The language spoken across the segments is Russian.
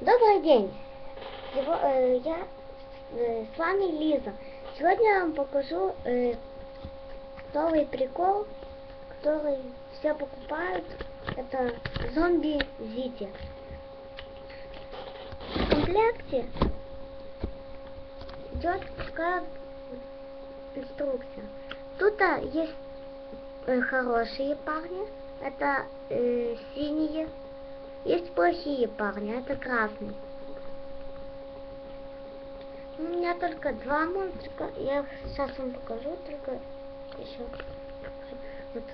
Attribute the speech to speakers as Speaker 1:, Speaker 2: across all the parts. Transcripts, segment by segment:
Speaker 1: Добрый день! Сего- э, я э, с вами Лиза. Сегодня я вам покажу э, новый прикол, который все покупают. Это зомби Зити. В комплекте идет такая инструкция. Тут а, есть э, хорошие парни, это э, синие. Есть плохие парни, это красные. У меня только два монстрика. Я сейчас вам покажу, только еще. Вот.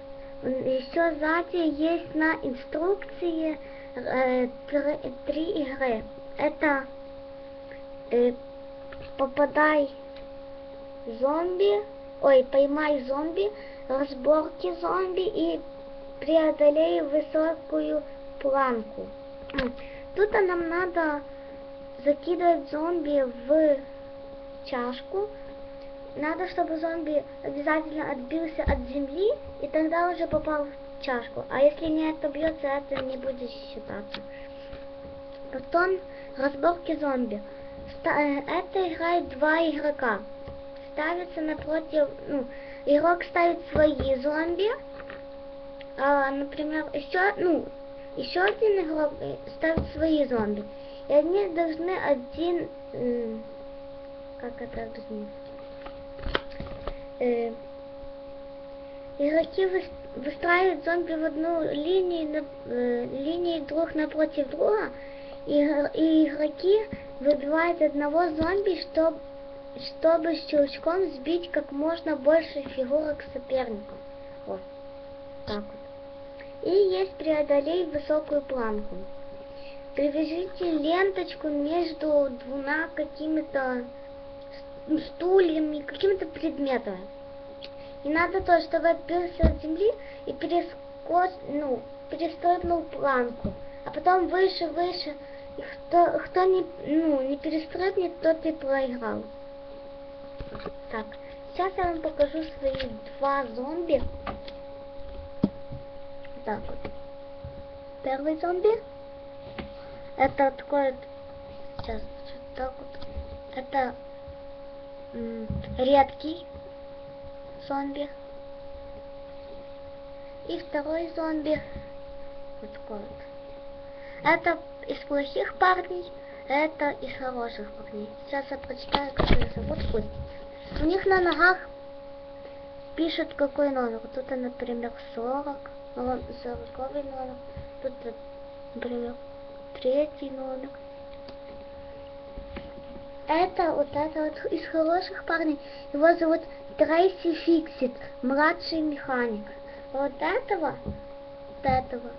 Speaker 1: Еще сзади есть на инструкции э, тр- три игры. Это э, попадай зомби, ой, поймай зомби, разборки зомби и преодолей высокую планку. Тут нам надо закидывать зомби в чашку. Надо, чтобы зомби обязательно отбился от земли, и тогда уже попал в чашку. А если не отобьется, это не будет считаться. Потом разборки зомби. Э, Это играет два игрока. Ставится напротив, ну, игрок ставит свои зомби, а, например, еще, ну, еще один игрок ставит свои зомби. И они должны один, как это объяснить? Э, игроки выс- выстраивают зомби в одну линию, на- э, линии друг напротив друга, и, и игроки выбивают одного зомби, чтобы чтобы щелчком сбить как можно больше фигурок соперников. Вот. Так вот. И есть преодолей высокую планку. Привяжите ленточку между двумя какими-то стульями, какими-то предметами. И надо то, чтобы отбился от земли и перескоч, ну, перестройнул планку. А потом выше, выше. И кто, кто не, ну, не перестройнет, тот и проиграл. Так, сейчас я вам покажу свои два зомби. Так вот. Первый зомби. Это такой сейчас, вот так вот. Это редкий зомби. И второй зомби. Вот такой вот. Это из плохих парней, это из хороших парней. Сейчас я прочитаю, как их зовут. У них на ногах пишут какой номер. Тут, например, 40, ну, 40 номер. Тут, например, третий номер. Это вот это вот из хороших парней. Его зовут Трейси Фиксит, младший механик. Вот этого, вот этого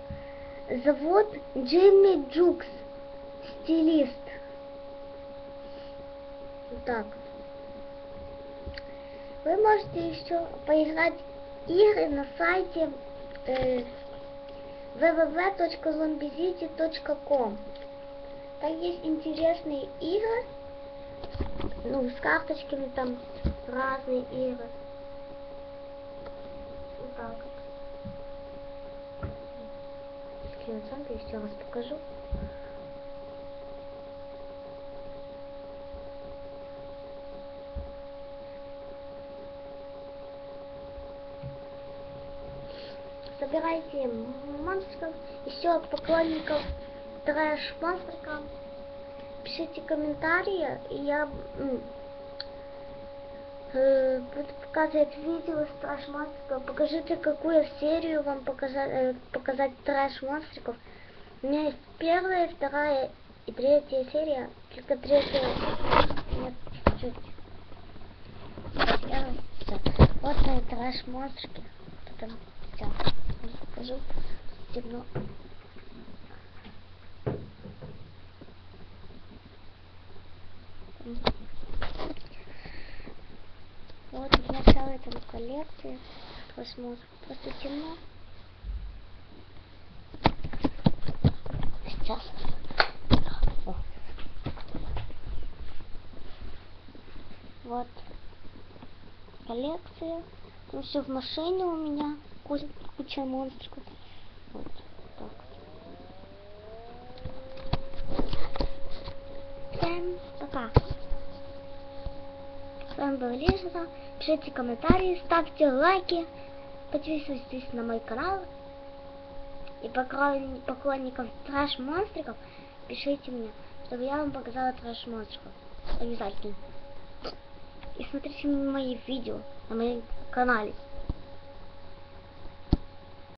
Speaker 1: зовут Джимми Джукс, стилист. Так. Вы можете еще поиграть игры на сайте э, www.zombizity.com. Там есть интересные игры, ну, с карточками там разные игры. Вот так зомби, еще раз покажу. Собирайте монстров, еще поклонников трэш монстрикам. Пишите комментарии, и я э, буду показывать видео с трэш монстриков. Покажите, какую серию вам показать, э, показать трэш монстриков. У меня есть первая, вторая и третья серия. Только третья нет чуть-чуть. Вот мои трэш монстрики. Потом все. Покажу. Темно. Вот у меня целая там коллекция. Посмотрим. Просто темно. Сейчас. Вот коллекция. Там все в машине у меня куча монстриков. Вот так. Всем пока. С вами был Лиза. Пишите комментарии, ставьте лайки, подписывайтесь на мой канал. И поклонникам поклонников трэш-монстриков пишите мне, чтобы я вам показала трэш-монстриков. Обязательно. И смотрите мои видео на моем канале.